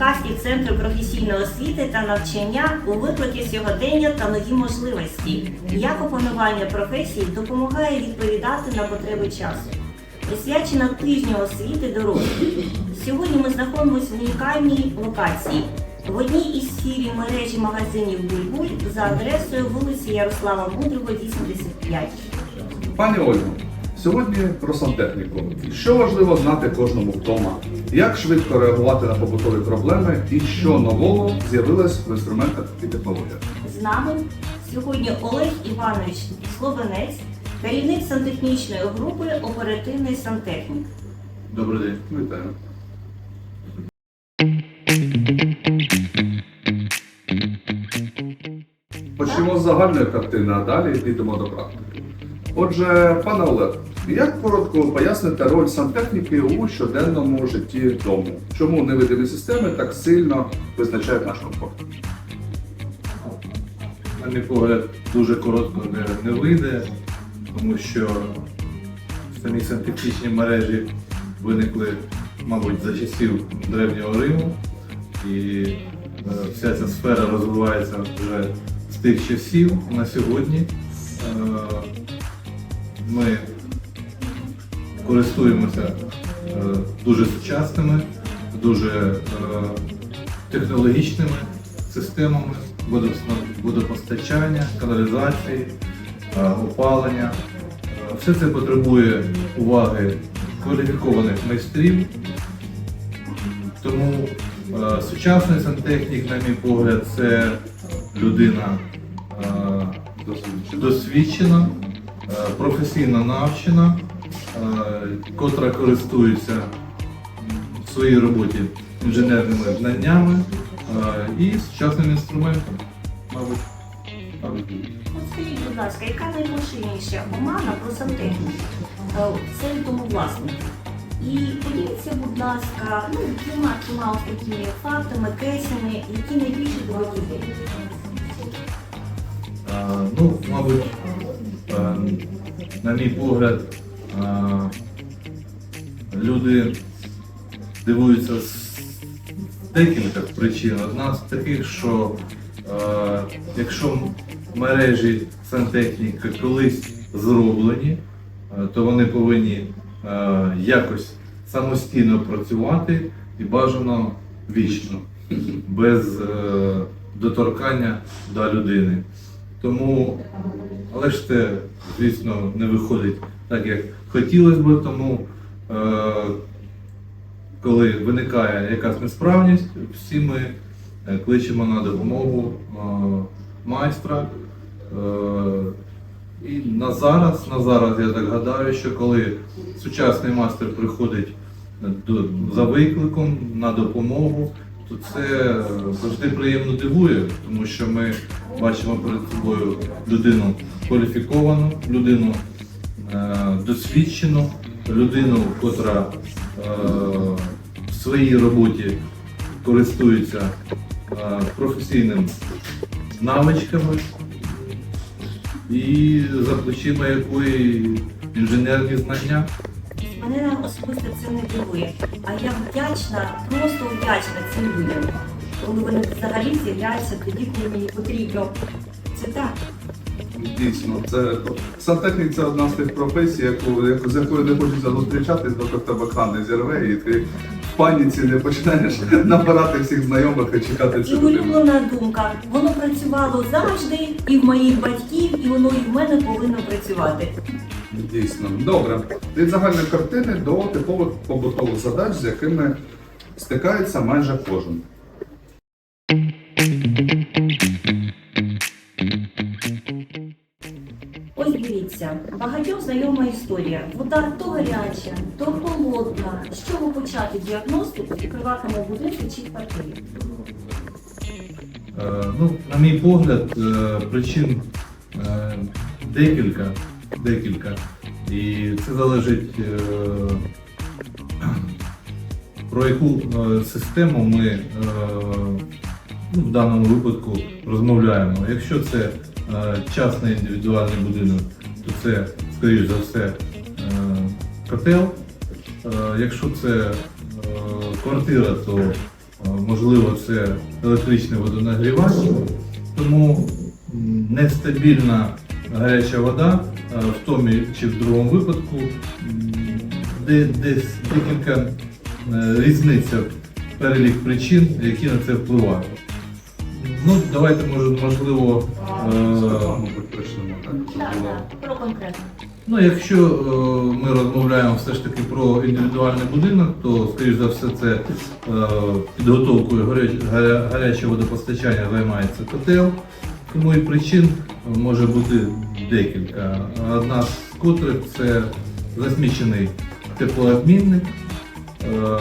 подкасті Центру професійної освіти та навчання у виклики сьогодення та нові можливості. Як опанування професії допомагає відповідати на потреби часу. Присвячена тижню освіти дорослих. Сьогодні ми знаходимося в унікальній локації в одній із фірі мережі магазинів Бульбуль за адресою вулиці Ярослава Мудрого, 85. Пані Ольго, сьогодні про сантехніку. Що важливо знати кожному вдома? Як швидко реагувати на побутові проблеми і що нового з'явилось в інструментах і технологіях? З нами сьогодні Олег Іванович Слобенець, керівник сантехнічної групи оперативний сантехнік. Добрий день. Вітаю. Почнемо з загальної картини, а далі підемо до практики. Отже, пане Олег, як коротко поясните роль сантехніки у щоденному житті дому? Чому невидимі системи так сильно визначають наш комфорт? На мій погляд, дуже коротко не, не вийде, тому що самі сантехнічні мережі виникли, мабуть, за часів Древнього Риму. І е, вся ця сфера розвивається вже з тих часів на сьогодні. Е, ми користуємося е, дуже сучасними, дуже е, технологічними системами водопостачання, каналізації, е, опалення. Все це потребує уваги кваліфікованих майстрів. Тому сучасний сантехнік, на мій погляд, це людина досвідчена, професійно навчена, е, котра користується в своїй роботі інженерними знаннями е, і сучасним інструментом, мабуть. Скажіть, будь ласка, яка найпоширеніша омана про сантехніку? Е, Це відомо власнику. І поділіться, будь ласка, ну, двома трьома такими фактами, кейсами, які найбільше доводять людей. Ну, мабуть, е, на мій погляд, е, люди дивуються з декілька причин. Одна з таких, що е, якщо мережі сантехніки колись зроблені, е, то вони повинні е, якось самостійно працювати і бажано вічно, без е, доторкання до людини. Тому, але ж це, звісно, не виходить так, як хотілося б, тому е, коли виникає якась несправність, всі ми е, кличемо на допомогу е, майстра. Е, і на зараз, на зараз я так гадаю, що коли сучасний майстер приходить за викликом на допомогу, то це завжди приємно дивує, тому що ми бачимо перед собою людину кваліфіковану, людину е, досвідчену, людину, котра е, в своїй роботі користується е, професійним навичками і за плечима якої інженерні знання. Мене особисто це не дивує. А я вдячна, просто вдячна цим людям, коли вони взагалі з'являються тоді, коли мені потрібно. Це так. Дійсно, це сантехнік це одна з тих професій, яку, яку з якою не хочеться зустрічатись, в тебе кран не зірве, і ти паніці не починаєш набирати всіх знайомих і чекати І цю людину. улюблена думка. Воно працювало завжди, і в моїх батьків, і воно і в мене повинно працювати. Дійсно, добре. Від загальної картини до типових побутових задач, з якими стикається майже кожен. Історія. Вода то гаряча, то холодна. З чого почати діагностику у будинку чи квартирі? Е, Ну, на мій погляд, е, причин е, декілька, декілька. І це залежить про яку систему ми ну, в даному випадку розмовляємо. Якщо це частний індивідуальний будинок, то це, скоріш за все, е, котел. Е, Якщо це е, квартира, то можливо, це електричне водонагрівання, тому нестабільна гаряча вода в тому чи в другому випадку, де десь декілька різниця перелік причин, які на це впливають. Ну, давайте може, можливо. е, Мабуть, почнемо так. Так, так, про конкретно. Ну, якщо е, ми розмовляємо все ж таки про індивідуальний будинок, то, скоріш за все, це е, підготовкою гаря- гаря- гарячого водопостачання займається котел. Тому і причин може бути декілька. Одна з котрих це засмічений теплообмінник, е,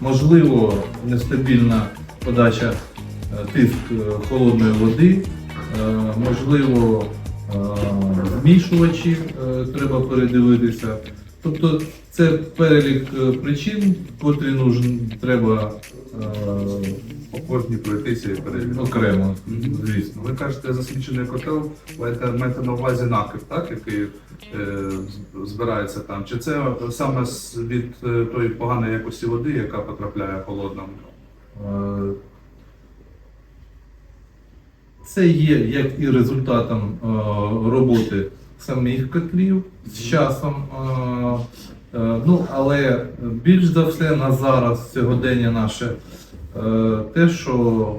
можливо, нестабільна подача тиск холодної води, можливо, змішувачі е, треба передивитися. Тобто це перелік е, причин, котрі нужн, треба е, По кожній пройтися і перевірити. окремо, звісно. Ви кажете, засвідчений котел, ви маєте на увазі накид, так, який е, збирається там. Чи це саме від тої поганої якості води, яка потрапляє холодна? Це є як і результатом е, роботи самих котлів з часом. е, е, Ну, але більш за все на зараз сьогодення наше те, що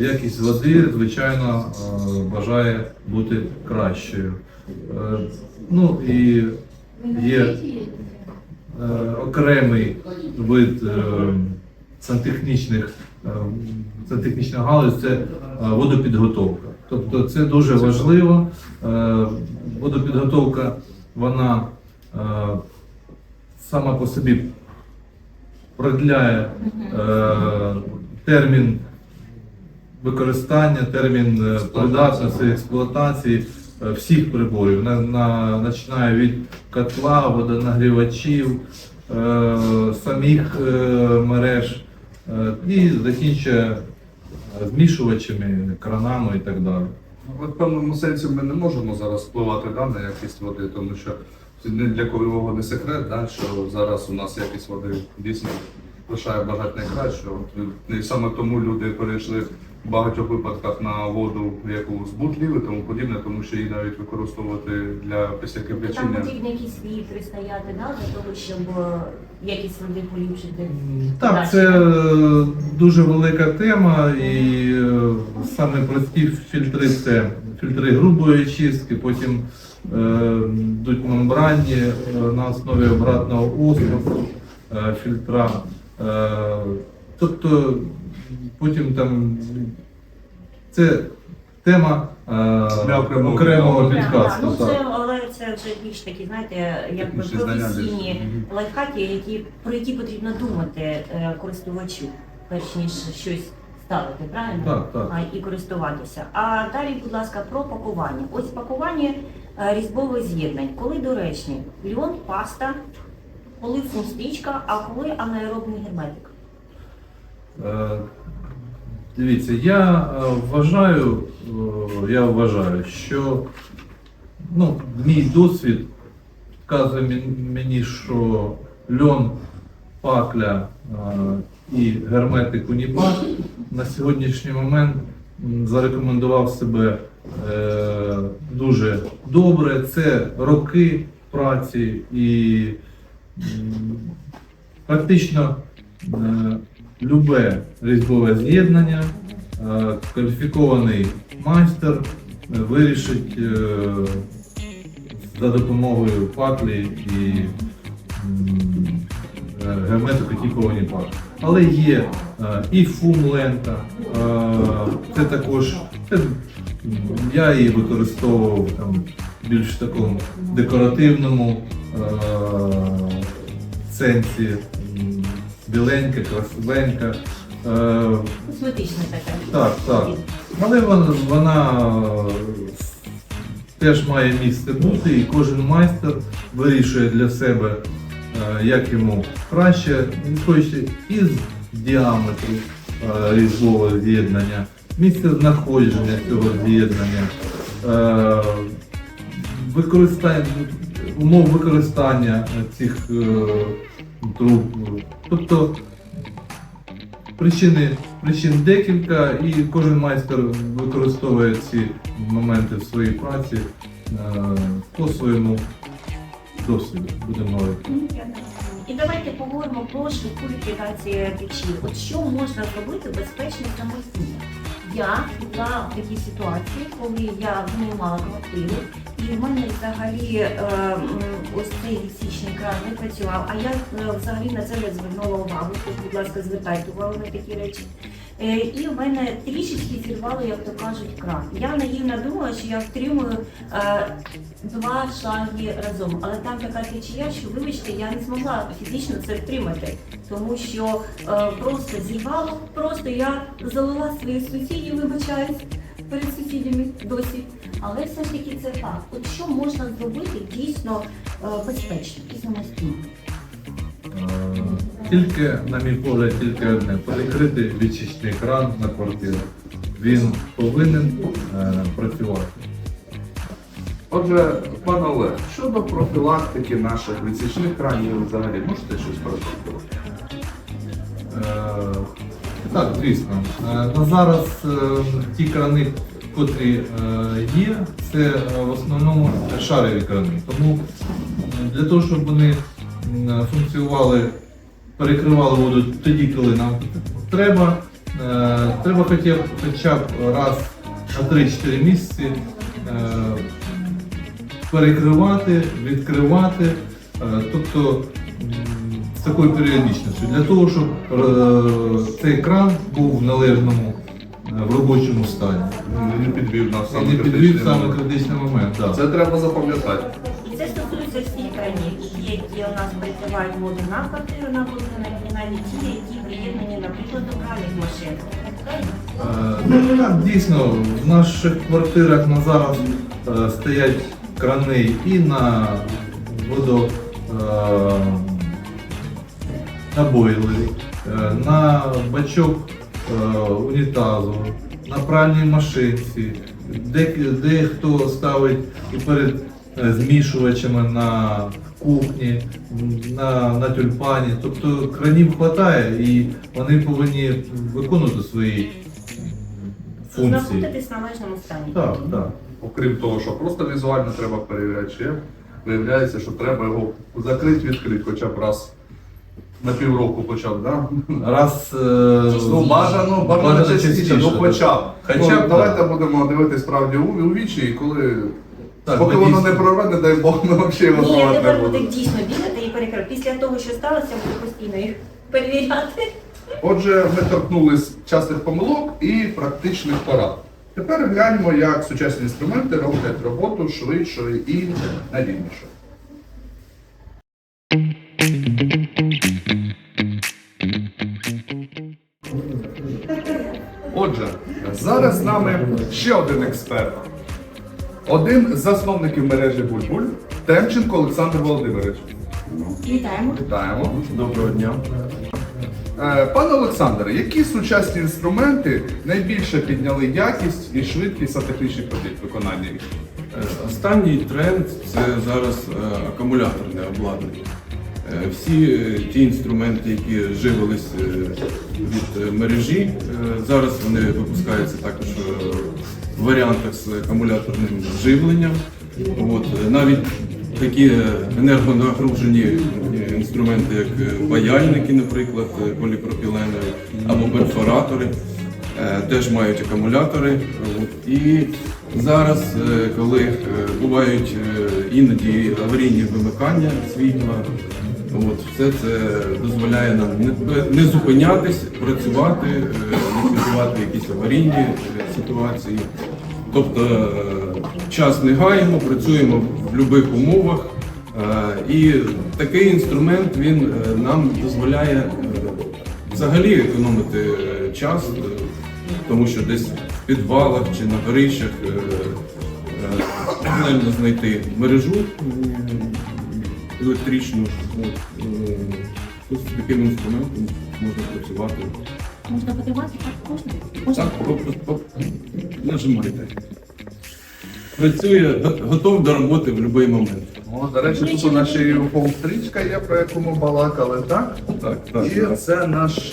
якість води, звичайно, бажає бути кращою. Ну і є окремий вид сантехнічних е, сантехнічних галузь це е, водопідготовка. Тобто це дуже важливо. Е, Водопідготовка, вона е, сама по собі продляє термін використання, термін придатності, експлуатації всіх приборів, на, на, починає від котла, водонагрівачів, е, самих е, мереж і закінчує е, змішувачами, кранами і так далі. Ну, В певному сенсі ми не можемо зараз впливати да, на якість води, тому що ні для кого не секрет, да, що зараз у нас якість води дійсно лишає бажати найкращого. І саме тому люди перейшли в багатьох випадках на воду, яку і тому подібне, тому що її навіть використовувати для після Там потрібні якісь фільтри стояти, да, для того, щоб е, якість води поліпшити. Так, Дальше. це е, дуже велика тема, і е, саме прості фільтри це фільтри грубої очистки, потім йдуть мембранні е, на основі обратного осмосу е, фільтра. Е, тобто потім там це тема е, Для окремого- окремого підкасту. ну це, але це вже більш такі, знаєте, якби Технічні знання більше. професійні лайфхаки, які, про які потрібно думати е, користувачу, перш ніж щось ставити, правильно? Так, так. А, і користуватися. А далі, будь ласка, про пакування. Ось пакування е, різьбових з'єднань. Коли доречні? Льон, паста, коли фунстичка, а коли анаеробний герметик. Е, Дивіться, я е, вважаю, е, я вважаю, що ну, мій досвід вказує мені, що льон, пакля і герметик уніпак на сьогоднішній момент зарекомендував себе дуже добре. Це роки праці і практично любе різьбове з'єднання, е, кваліфікований майстер е, вирішить е, за допомогою паклі і герметику паклі. Але є і фум-лента, це також я її використовував там, більш такому декоративному сенсі. Біленька, красивенька. Е, Косметичне таке. так, так. Але вона, вона е, теж має місце бути, і кожен майстер вирішує для себе, е, як йому краще, виходячи із діаметру різьбового з'єднання, місце знаходження цього з'єднання, використання, умов використання цих Тобто Причини, причин декілька, і кожен майстер використовує ці моменти в своїй праці е, по своєму досвіду, будемо говорити. І давайте поговоримо про швидку ліквідацію печі. От що можна зробити безпечно самостійно? Я була в такій ситуації, коли я винаймала квартиру, і в мене взагалі е, ось цей відсічний кран не працював. А я е, взагалі на це не звернула увагу. Тож, будь ласка, звертайте увагу на такі речі. Е, І в мене трішечки зірвало, як то кажуть, кран. Я наївно думала, що я втримую е, два шаги разом, але там така течія, що вибачте, я не змогла фізично це втримати, тому що е, просто зірвало, просто я залила своїх сусідів, вибачаюсь перед сусідями досі. Але все ж таки це факт. От що можна зробити дійсно е, безпечно і самостійно? Е, Тільки, на мій погляд, тільки одне перекрити відчисний кран на квартиру. Він повинен е, працювати. Отже, пане Олег, щодо профілактики наших відсічних кранів взагалі, можете щось прокоментувати? Е, Так, звісно. Е, На зараз е, ті крани, котрі е, є, це е, в основному шарові крани. Тому для того, щоб вони м, функціонували, перекривали воду тоді, коли нам треба, е, треба хоча б, раз на 3-4 місяці е, перекривати, відкривати. Е, Тобто з такою періодичністю, для того, щоб е, цей кран був в належному е, в робочому стані. Не підвів нас саме не підвів критичний саме момент. критичний момент. Да. Це треба запам'ятати. І це стосується всіх кранів, які у нас прикривають воду на квартиру, на будинок, і навіть ті, які приєднані, наприклад, до пральних машин. Е, Ну, так, дійсно, в наших квартирах на зараз е, стоять крани і на водо, е, на бойлері, е, на бачок унітазу, на пральній машинці, де, дехто ставить і перед е, змішувачами на кухні, на, на тюльпані. Тобто кранів вистачає і вони повинні виконувати свої функції. Знаходитись в належному стані. Так, так. Окрім того, що просто візуально треба перевіряти, ще виявляється, що треба його закрити, відкрити хоча б раз на півроку хоча б, да? Раз е, Ну, бажано, бажано частіше, ну хоча б. Хоча Ну, давайте так. будемо дивитись справді у, у вічі, і коли. Так, Поки ми воно дійсно- не прорве, не дай Бог, ми взагалі його Ні, не тепер буде дійсно бігати і перекрити. Після того, що сталося, буду постійно їх перевіряти. Отже, ми торкнулись частих помилок і практичних порад. Тепер гляньмо, як сучасні інструменти роблять роботу швидшою і надійнішою. Отже, зараз з нами ще один експерт. Один з засновників мережі Бульбуль Темченко Олександр Володимирович. Вітаємо. Вітаємо. Доброго дня. Е, Пане Олександре, які сучасні інструменти найбільше підняли якість і швидкість сантехнічних робіт виконання їх? Е, Останній тренд це зараз е, акумуляторне обладнання. Е, Всі е, ті інструменти, які живились е, від мережі, зараз вони випускаються також в варіантах з акумуляторним живленням. От, навіть такі енергонагружені інструменти, як паяльники, наприклад, поліпропіленові або перфоратори, теж мають акумулятори. От, І зараз, коли бувають іноді аварійні вимикання світла, от, все це дозволяє нам не, зупинятись, працювати, е, ліквідувати якісь аварійні е, ситуації. Тобто е, час не гаємо, працюємо в будь-яких умовах. І такий інструмент він нам дозволяє взагалі економити час, тому що десь в підвалах чи на горищах знайти мережу електричну. Е, Ось з таким інструментом можна працювати. Можна потримати, так? Можна? Так, нажимайте. Працює, го- готов до роботи в будь-який момент. О, до речі, тут у нас ще і стрічка є, про яку ми балакали, так? Так, так. І так. це наш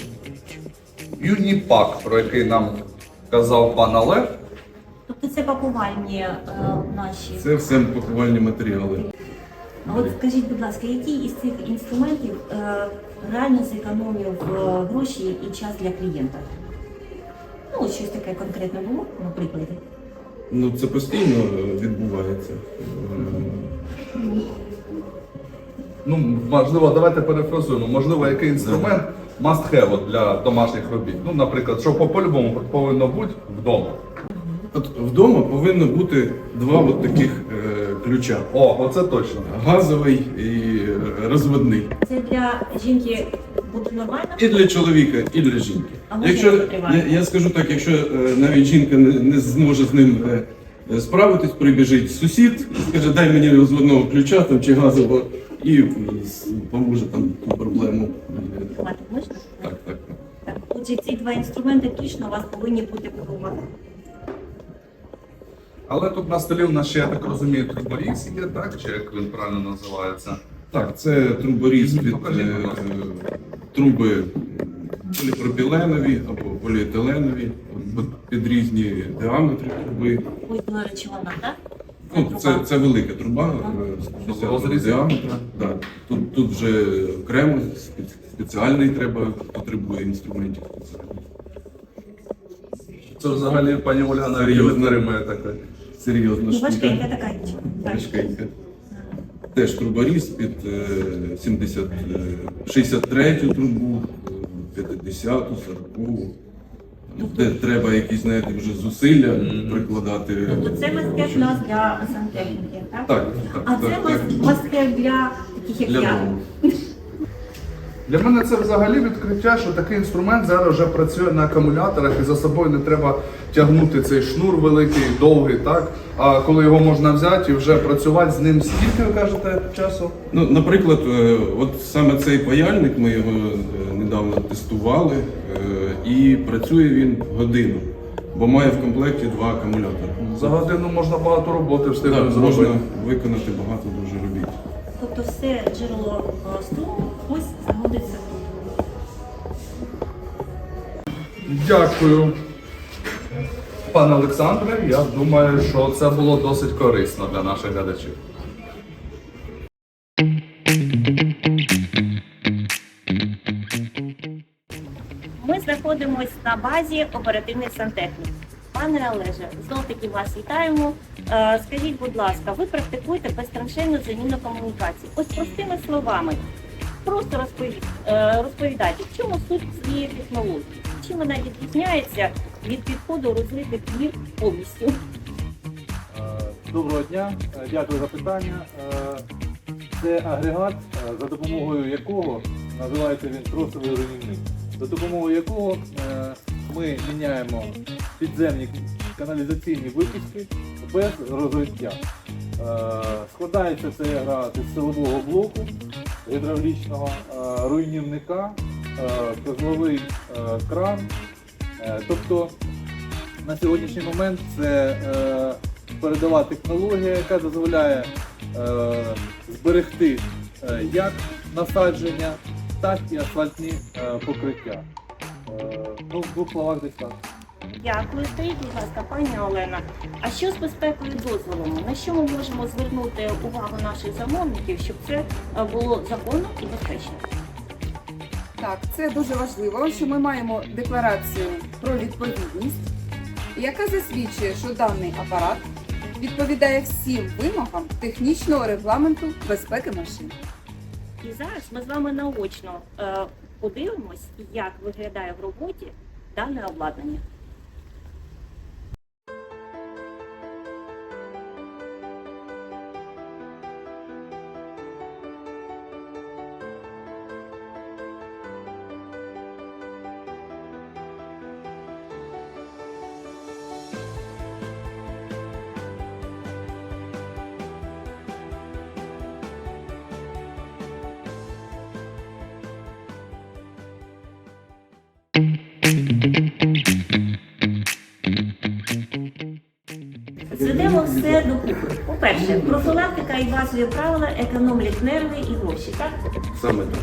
Юніпак, про який нам казав пан Олег. Тобто це пакувальні е, наші. Це все пакувальні матеріали. А от скажіть, будь ласка, який із цих інструментів е, реально зекономив е, гроші і час для клієнта? Ну, от щось таке конкретне було, наприклад. Ну це постійно відбувається. Ну, можливо, давайте перефразуємо. Можливо, який інструмент must have от для домашніх робіт. Ну, наприклад, що по- по-любому повинно бути вдома. От вдома повинно бути два от таких е, ключа: О, оце точно. газовий і е, розводний. Це для жінки буде нормально? І для чоловіка, і для жінки. А Якщо я я, я скажу так, якщо е, навіть жінка не, не зможе з ним е, справитись, прибіжить сусід, скаже, дай мені розводного ключа там чи газового, і поможе там ту проблему. е, Хватить, можна? Так, так, так. Так. Отже, ці два інструменти точно у вас повинні бути вдома. Але тут на столі у нас ще, я так розумію, труборіз є, так? Чи як він правильно називається? Так, це труборіз під Покажіть, е, будь ласка. е, труби поліпропіленові або поліетиленові під різні діаметри труби. Речі, вона, так? Ну, це, це велика труба, е, 60 Розріз. діаметра. Да. Тут, тут вже окремо спе- спеціальний треба, потребує інструментів. Це взагалі пані Ольга навіть не Серйозно. витримує таке. Серйозна Ну, важкенька така. Важкенька. Теж труборіз під е, 70, е, 63 трубу, е, 50, 40. Де треба якісь, знаєте, вже зусилля прикладати. Тобто це мастер нас для сантехніки, так? Так, так, А це так, так. мастер для таких, як Для я. Для мене це взагалі відкриття, що такий інструмент зараз вже працює на акумуляторах і за собою не треба тягнути цей шнур великий, довгий, так? А коли його можна взяти і вже працювати з ним скільки ви кажете часу? Ну, наприклад, е, от саме цей паяльник, ми його е, недавно тестували, е, і працює він годину, бо має в комплекті два акумулятори. За годину можна багато роботи встигнути зробити. можна виконати багато дуже робіт. Тобто все джерело струму знаходиться тут. Дякую. Пане Олександре, я думаю, що це було досить корисно для наших глядачів. Ми знаходимося на базі оперативних сантехнік. Пане Олеже, знов таки вас вітаємо. Е, Скажіть, будь ласка, ви практикуєте безтраншейну заміну комунікацій? Ось простими словами. Просто е, розповідайте, в чому суть цієї технології? Чим вона відрізняється від підходу розлитих днів повністю? Е, Доброго дня, Е, дякую за питання. Це агрегат, за допомогою якого називається він тросовий руйнівник, за допомогою якого ми міняємо підземні каналізаційні випуски без розриття. Складається цей агрегат із силового блоку гідравлічного е, руйнівника, е, козловий е, кран. Тобто на сьогоднішній момент це передова технологія, яка дозволяє зберегти як насадження, так і асфальтні покриття. Ну, в двох словах десь так. Дякую. Скажіть, будь ласка, пані Олена, а що з безпекою дозволами? На що ми можемо звернути увагу наших замовників, щоб це е, було законно і безпечно? Так, це дуже важливо, що ми маємо декларацію про відповідність, яка засвідчує, що даний апарат відповідає всім вимогам технічного регламенту безпеки машин. І зараз ми з вами наочно е, подивимось, як виглядає в роботі дане обладнання. І базові правила економлять нерви і гроші, так? Саме так.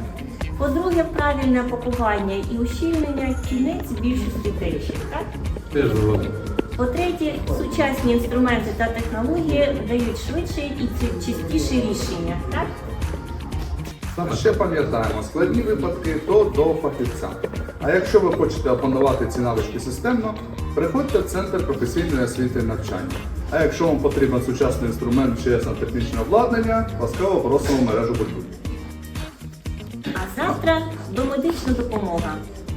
По-друге, правильне пакування і ущільнення кінець більшості течій. Так? Теж головне. По-третє, сучасні інструменти та технології дають швидше і частіше рішення. Так? А ще пам'ятаємо, складні випадки то до фахівця. А якщо ви хочете опанувати ці навички системно, приходьте в центр професійної освіти і навчання. А якщо вам потрібен сучасний інструмент чи технічне обладнання, ласкаво просимо мережу культури. А завтра домедична допомога.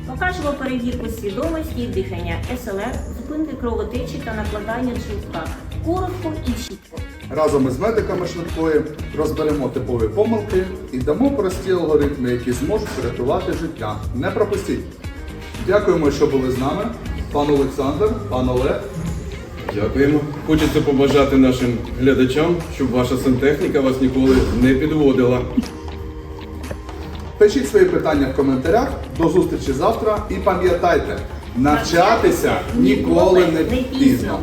Покажемо перевірку свідомості і дихання, СЛР, зупинки кровотечі та накладання чутка. Коротко і чітко. Разом із медиками швидкої розберемо типові помилки і дамо прості алгоритми, які зможуть врятувати життя. Не пропустіть! Дякуємо, що були з нами. Пан Олександр, пан Олег. Дякуємо. Хочеться побажати нашим глядачам, щоб ваша сантехніка вас ніколи не підводила. Пишіть свої питання в коментарях. До зустрічі завтра і пам'ятайте, навчатися ніколи не пізно.